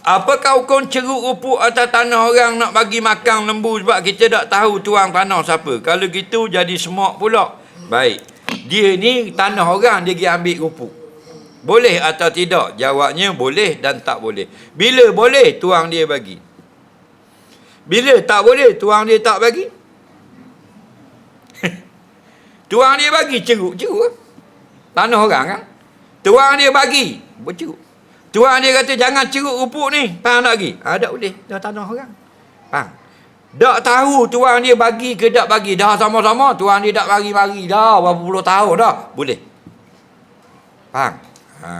Apakah hukum ceruk rupuk atas tanah orang nak bagi makan lembu sebab kita tak tahu tuang tanah siapa. Kalau gitu jadi semok pula. Baik. Dia ni tanah orang dia pergi ambil rupuk. Boleh atau tidak? Jawabnya boleh dan tak boleh. Bila boleh tuang dia bagi. Bila tak boleh tuang dia tak bagi. tuang dia bagi ceruk, ceruk. Tanah orang kan. Tuang dia bagi berceruk. Tuan dia kata jangan ceruk rupuk ni. Faham tak lagi? Ha, tak boleh. Dah tanah orang. Faham? Tak tahu tuan dia bagi ke tak bagi. Dah sama-sama tuan dia tak bagi-bagi dah. Berapa puluh tahun dah. Boleh. Faham? Ha.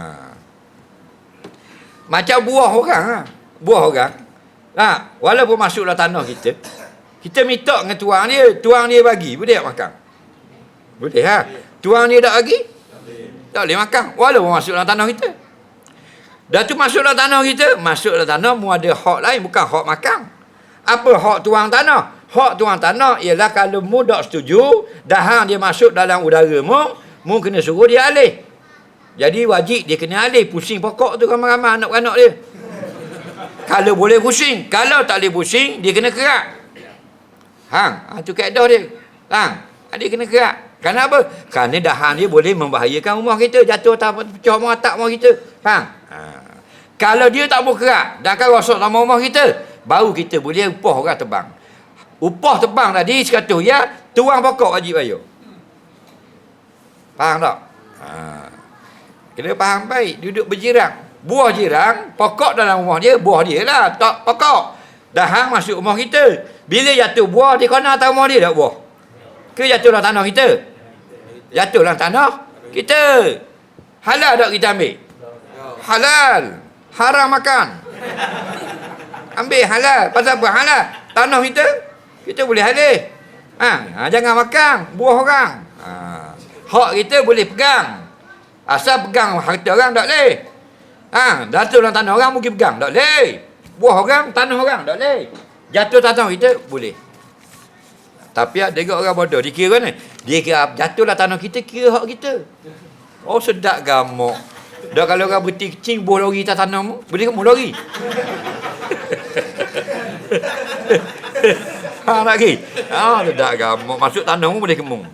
Macam buah orang. Ha. Buah orang. Ha. Walaupun masuk dalam tanah kita. Kita minta dengan tuan dia. Tuan dia bagi. Boleh tak makan? Boleh ha? Tuan dia tak bagi? Tak boleh makan. Walaupun masuk dalam tanah kita. Dah tu masuk dalam tanah kita, masuk dalam tanah mu ada hak lain bukan hak makan. Apa hak tuang tanah? Hak tuang tanah ialah kalau mu tak setuju, dah dia masuk dalam udara mu, mu kena suruh dia alih. Jadi wajib dia kena alih, pusing pokok tu ramai-ramai anak-anak dia. kalau boleh pusing, kalau tak boleh pusing, dia kena kerak. Hang, ha, tu kaedah dia. Hang, dia kena kerak. Kenapa? Kerana dahan dia boleh membahayakan rumah kita. Jatuh atas pecah rumah atap rumah kita. Faham? Ha. Kalau dia tak bergerak dan akan rosak sama rumah kita, baru kita boleh upah orang tebang. Upah tebang tadi sekata ya, tuang pokok wajib bayar. Faham tak? Ha. Kena faham baik, duduk berjirang. Buah jirang, pokok dalam rumah dia, buah dia lah, tak pokok. Dahang masuk rumah kita. Bila jatuh buah, dia kena atas rumah dia tak buah? Ke jatuh dalam tanah kita? Jatuh dalam tanah kita. Halal tak kita ambil? halal. Haram makan. Ambil halal. Pasal apa halal? Tanah kita, kita boleh halih. Ha, ha, jangan makan buah orang. Ha, hak kita boleh pegang. Asal pegang harta orang tak boleh. Ha, jatuh dalam tanah orang mungkin pegang. Tak boleh. Buah orang, tanah orang. Tak boleh. Jatuh tanah kita, boleh. Tapi ada juga orang bodoh. Dia kira ni. Dia kira jatuhlah tanah kita, kira hak kita. Oh sedap gamuk. Dah kalau orang berhenti kecing, buah lori atas tanam, boleh ke lori? ha, lagi. Ha, tak gamuk. Masuk tanam boleh kemung.